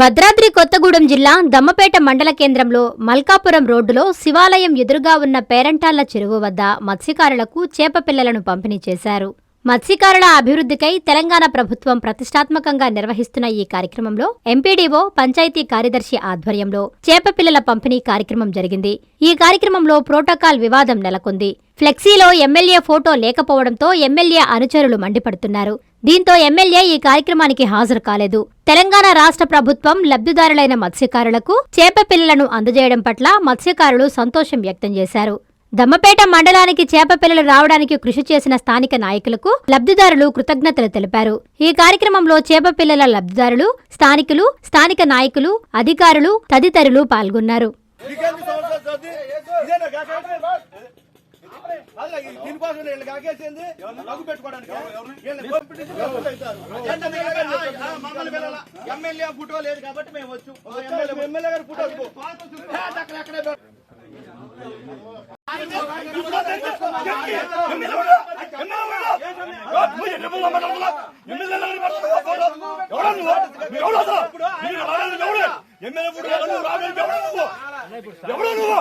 భద్రాద్రి కొత్తగూడెం జిల్లా దమ్మపేట మండల కేంద్రంలో మల్కాపురం రోడ్డులో శివాలయం ఎదురుగా ఉన్న పేరంటాళ్ళ చెరువు వద్ద మత్స్యకారులకు చేప పిల్లలను పంపిణీ చేశారు. మత్స్యకారుల అభివృద్ధికై తెలంగాణ ప్రభుత్వం ప్రతిష్టాత్మకంగా నిర్వహిస్తున్న ఈ కార్యక్రమంలో ఎంపీడీఓ పంచాయతీ కార్యదర్శి ఆధ్వర్యంలో చేప పిల్లల పంపిణీ కార్యక్రమం జరిగింది. ఈ కార్యక్రమంలో ప్రోటోకాల్ వివాదం నెలకొంది. ఫ్లెక్సీలో ఎమ్మెల్యే ఫోటో లేకపోవడంతో ఎమ్మెల్యే అనుచరులు మండిపడుతున్నారు. దీంతో ఎమ్మెల్యే ఈ కార్యక్రమానికి హాజరు కాలేదు. తెలంగాణ రాష్ట్ర ప్రభుత్వం లబ్ధిదారులైన మత్స్యకారులకు చేప పిల్లలను అందజేయడం పట్ల మత్స్యకారులు సంతోషం వ్యక్తం చేశారు. దమ్మపేట మండలానికి చేప పిల్లలు రావడానికి కృషి చేసిన స్థానిక నాయకులకు లబ్ధిదారులు కృతజ్ఞతలు తెలిపారు. ఈ కార్యక్రమంలో చేప పిల్లల లబ్ధిదారులు స్థానికులు స్థానిక నాయకులు అధికారులు తదితరులు పాల్గొన్నారు. దీనికోసం వీళ్ళు కాకేసింది? రఘు పెట్టుకోవడానికి? వీళ్ళని పంపించి పెట్టుకుంటారు. ఎంత పిల్లగా చెప్పండి. మమ్మల్ని పిలవాలా? ఎమ్మెల్యే ఫోటో లేదు కాబట్టి మేము వచ్చు ఎమ్మెల్యే గారి ఫోటో ఇదిగో. ఏ, అక్కడ ఎక్కడే పెట్టు. ఎమ్మెల్యే ఫోటో నువ్వు రావడానికి ఎవరు నువ్వు?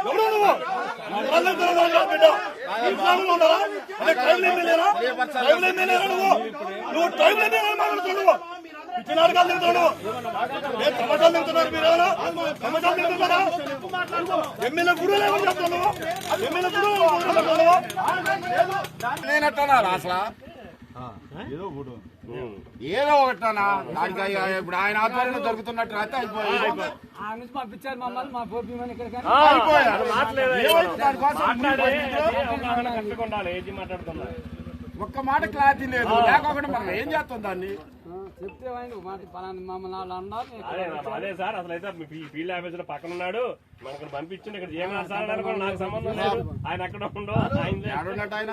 ఎవరు నువ్వు? నువ్వు? టైం పిలవాలి మాట్లాడుతున్నావు టమాటాలు తింటున్నారు మీరు టమాటాలు తింటున్నారా? ఎమ్మెల్యే చెప్తున్నావు ఎమ్మెల్యే అసలు? ఏదో ఒకటనా దానికి ఇప్పుడు ఆయన ఆధ్వర్యంలో దొరుకుతున్నట్టు అయితే అయిపోయింది ఆ నుంచి పంపించారు మమ్మల్ని మా. ఏమైంది దానికోసం ఒక్క మాట క్లారిటీ లేదు. లేకపోతే మనం ఏం చేస్తాం దాన్ని? చెప్తే అదే సార్ అసలు అయితే ఫీల్డ్ ఆఫీసర్ పక్కన ఉన్నాడు. మనకు పంపించిండు ఇక్కడ ఏమన్నా సార్ నాకు సంబంధం లేదు. ఆయన అక్కడ ఉండో ఆయన ఎక్కడున్నట్టు ఆయన?